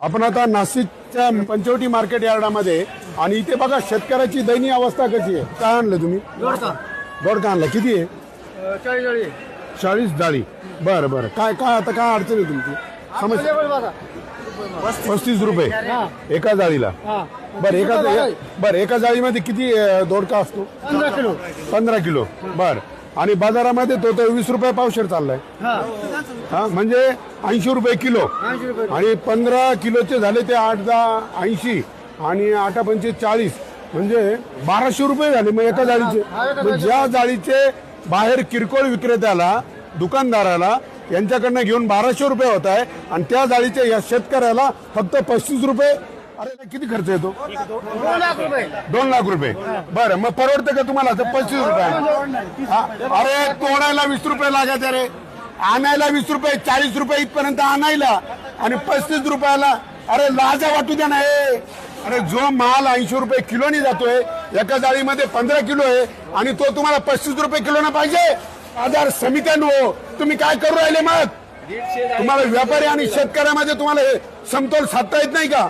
आपण आता नाशिकच्या पंचवटी मार्केट यार्डामध्ये आणि इथे बघा शेतकऱ्याची दयनीय अवस्था कशी आहे? काय आणलं तुम्ही? दोडका. दोडका आणला. किती आहे? चाळीस डाळी बरं बरं. काय काय आता काय अडचण आहे तुमची? समस्या पस्तीस रुपये. एका जाळीला. बरं एका बरं एका जाळीमध्ये किती दोडका असतो? पंधरा किलो. पंधरा किलो. बर. आणि बाजारामध्ये तो तर वीस रुपये पावशेर चाललाय. हा. हा म्हणजे ऐंशी रुपये किलो. आणि पंधरा किलोचे झाले ते आठ दहा ऐंशी आणि आठा पंचे चाळीस. म्हणजे बाराशे रुपये झाले मग एका जाळीचे. ज्या जाळीचे बाहेर किरकोळ विक्रेत्याला दुकानदाराला यांच्याकडनं घेऊन बाराशे रुपये होत आहे आणि त्या जाळीचे या शेतकऱ्याला फक्त पस्तीस रुपये अरे किती खर्च येतो? दोन लाख रुपये. दोन लाख रुपये. बरं मग परवडतं का तुम्हाला? तर पस्तीस रुपये. हा, अरे तोडायला वीस रुपये लागत रे. आणायला वीस रुपये चाळीस रुपये इथपर्यंत आणायला आणि पस्तीस रुपयाला अरे लाजा वाटू द्या ना हे. अरे जो माल ऐंशी रुपये किलोनी जातोय एका जाळीमध्ये पंधरा किलो आहे आणि तो तुम्हाला पस्तीस रुपये किलोना पाहिजे. बाजार समित्यांनो तुम्ही काय करू राहिले मग? तुम्हाला व्यापारी आणि शेतकऱ्यामध्ये तुम्हाला हे समतोल साधता येत नाही का?